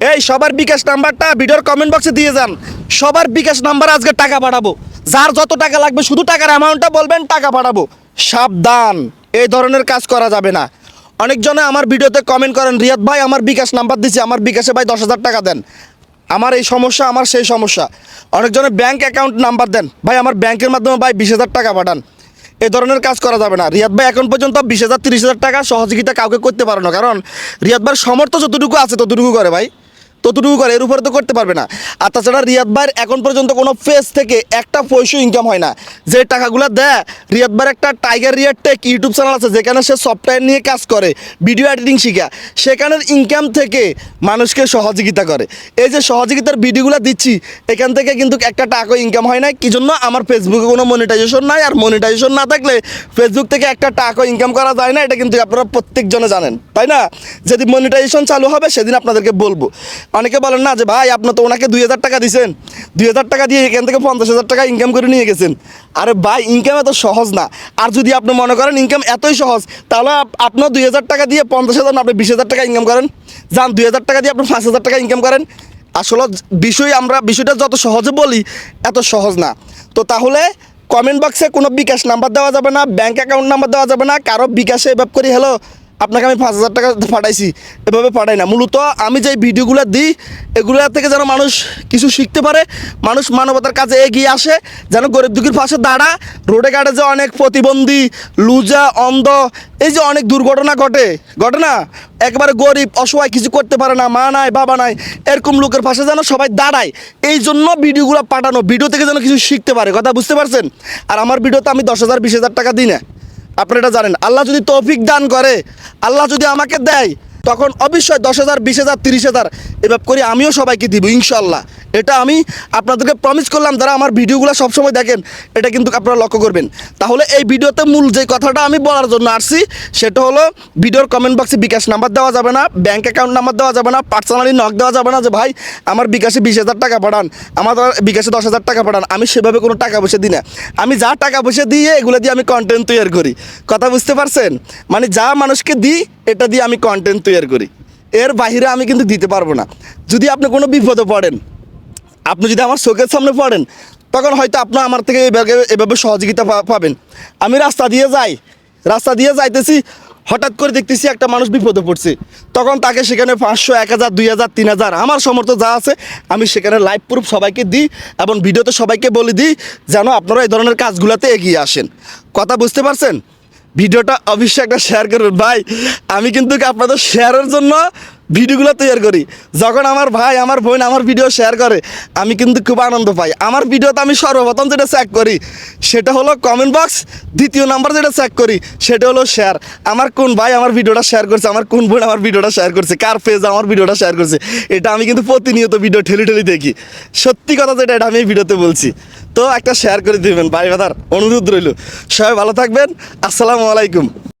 এই, সবার বিকাশ নাম্বারটা ভিডিওর কমেন্ট বক্সে দিয়ে যান। সবার বিকাশ নাম্বার আজকে টাকা পাঠাবো। যার যত টাকা লাগবে, শুধু টাকার অ্যামাউন্টটা বলবেন, টাকা পাঠাবো। সাবধান, এই ধরনের কাজ করা যাবে না। অনেকজনে আমার ভিডিওতে কমেন্ট করেন, রিয়াদ ভাই, আমার বিকাশ নাম্বার দিছি, আমার বিকাশে ভাই দশ হাজার টাকা দেন। আমার এই সমস্যা, আমার সেই সমস্যা। অনেকজনে ব্যাংক অ্যাকাউন্ট নাম্বার দেন, ভাই, আমার ব্যাংকের মাধ্যমে ভাই বিশ হাজার টাকা পাঠান। এ ধরনের কাজ করা যাবে না। রিয়াদ ভাই, এখন পর্যন্ত বিশ হাজার, তিরিশ হাজার টাকা সহযোগিতা কাউকে করতে পারে না। কারণ রিয়াদ ভাইয়ের সমর্থ যতটুকু আছে ততটুকু করে ভাই। ততটুকু করে, এর উপরে তো করতে পারবে না। আর তাছাড়া রিয়াদ ভাইয়ের এখন পর্যন্ত কোনো ফেস থেকে একটা পয়সা ইনকাম হয় না। যে টাকাগুলো দেয়, রিয়াদ ভাইয়ের একটা টাইগার রিয়ার টেক ইউটিউব চ্যানেল আছে, যেখানে সে সফটওয়্যার নিয়ে কাজ করে ভিডিও এডিটিং শিখা। সেখানের ইনকাম থেকে মানুষকে সহযোগিতা করে। এই যে সহযোগিতার ভিডিওগুলো দিচ্ছি, এখান থেকে কিন্তু একটা টাকা ইনকাম হয় না কি জন্য? আমার ফেসবুকে কোনো মনিটাইজেশন নাই, আর মনিটাইজেশন না থাকলে ফেসবুক থেকে একটা টাকা ইনকাম করা যায় না, এটা কিন্তু আপনারা প্রত্যেকজনে জানেন। তাই না? যেদিন মনিটাইজেশন চালু হবে, সেদিন আপনাদেরকে বলব। অনেকে বলেন না যে, ভাই, আপনি তো ওনাকে দুই হাজার টাকা দিয়েছেন দুই হাজার টাকা দিয়ে এখান থেকে পঞ্চাশ হাজার টাকা ইনকাম করে নিয়ে গেছেন। আরে ভাই ইনকাম এত সহজ না। আর যদি আপনি মনে করেন ইনকাম এতই সহজ, তাহলে আপ- আপনার দুই হাজার টাকা দিয়ে পঞ্চাশ হাজার আপনি বিশ হাজার টাকা ইনকাম করেন। যান, দুই হাজার টাকা দিয়ে আপনি পাঁচ হাজার টাকা ইনকাম করেন। আসলে বিষয় আমরা বিষয়টা যত সহজে বলি, এত সহজ না। তো তাহলে কমেন্ট বক্সে কোনো বিকাশ নাম্বার দেওয়া যাবে না ব্যাঙ্ক অ্যাকাউন্ট নাম্বার দেওয়া যাবে না, কারও বিকাশে এভাবে করি হ্যালো আপনাকে আমি পাঁচ হাজার টাকা পাঠাইছি, এভাবে পাঠাই না। মূলত আমি যে ভিডিওগুলো দিই, এগুলো থেকে যেন মানুষ কিছু শিখতে পারে, মানুষ মানবতার কাছে এগিয়ে আসে, যেন গরিব দুঃখীর পাশে দাঁড়া রোডে ঘাটে যে অনেক প্রতিবন্ধী, লুজা, অন্ধ, এই যে অনেক দুর্ঘটনা ঘটে ঘটে না? একবারে গরিব, অসহায় কিছু করতে পারে না, মা নাই, বাবা নাই, এরকম লোকের পাশে যেন সবাই দাঁড়ায়। এই জন্য ভিডিওগুলো পাঠানো, ভিডিও থেকে যেন কিছু শিখতে পারে, কথা বুঝতে পারছেন? আর আমার ভিডিওতে আমি দশ হাজার, বিশ হাজার টাকা দিই না। আপনারা এটা জানেন আল্লাহ যদি তৌফিক দান করে আল্লাহ যদি আমাকে দেয় তখন অবশ্যই দশ হাজার, বিশ হাজার, তিরিশ হাজার, এভাবে করে আমিও সবাইকে দিব ইনশাল্লাহ এটা আমি আপনাদেরকে প্রমিস করলাম, যারা আমার ভিডিওগুলো সবসময় দেখেন, এটা কিন্তু আপনারা লক্ষ্য করবেন। তাহলে এই ভিডিওতে মূল যে কথাটা আমি বলার জন্য আসছি, সেটা হলো ভিডিওর কমেন্ট বক্সে বিকাশ নাম্বার দেওয়া যাবে না ব্যাঙ্ক অ্যাকাউন্ট নাম্বার দেওয়া যাবে না পার্সোনালি নক দেওয়া যাবে না যে, ভাই, আমার বিকাশে বিশ হাজার টাকা পাঠান, আমার বিকাশে দশ হাজার টাকা পাঠান, আমি সেভাবে কোনো টাকা পয়সা দিই না। আমি যা টাকা পয়সা দিয়ে এগুলো দিয়ে আমি কন্টেন্ট তৈরি করি। কথা বুঝতে পারছেন? মানে যা মানুষকে দিই, এটা দিয়ে আমি কন্টেন্ট তৈরি করি। এর বাইরে আমি কিন্তু দিতে পারব না। যদি আপনি কোনো বিপদে পড়েন, আপনি যদি আমার চোখের সামনে পড়েন, তখন হয়তো আপনার আমার থেকে এভাবে এভাবে সহযোগিতা পাবেন। আমি রাস্তা দিয়ে যাই, রাস্তা দিয়ে যাইতেছি, হঠাৎ করে দেখতেছি একটা মানুষ বিপদে পড়ছে। তখন তাকে সেখানে পাঁচশো, এক হাজার, দুই হাজার, তিন হাজার, আমার সমর্থ যা আছে, আমি সেখানে লাইভ প্রুফ সবাইকে দিই এবং ভিডিওতে সবাইকে বলে দিই, যেন আপনারা এই ধরনের কাজগুলোতে এগিয়ে আসেন। কথা বুঝতে পারছেন? ভিডিওটা অবশ্যই একটা শেয়ার করবেন। ভাই আমি কিন্তু আপনাদের শেয়ারের জন্য ভিডিওগুলো তৈরি করি। যখন আমার ভাই, আমার বোন আমার ভিডিও শেয়ার করে, আমি কিন্তু খুব আনন্দ পাই। আমার ভিডিওতে আমি সর্বপ্রথম যেটা চেক করি, সেটা হলো কমেন্ট বক্স দ্বিতীয় নাম্বার যেটা চেক করি, সেটা হলো শেয়ার আমার কোন ভাই আমার ভিডিওটা শেয়ার করছে, আমার কোন বোন আমার ভিডিওটা শেয়ার করছে, কার পেজ আমার ভিডিওটা শেয়ার করছে, এটা আমি কিন্তু প্রতিনিয়ত ভিডিও ঠেলি ঠেলি দেখি। সত্যি কথা যেটা, এটা আমি এই ভিডিওতে বলছি। তো একটা শেয়ার করে দিবেন, ভাই বাদার অনুরোধ রইল। সবাই ভালো থাকবেন, আসসালামু আলাইকুম।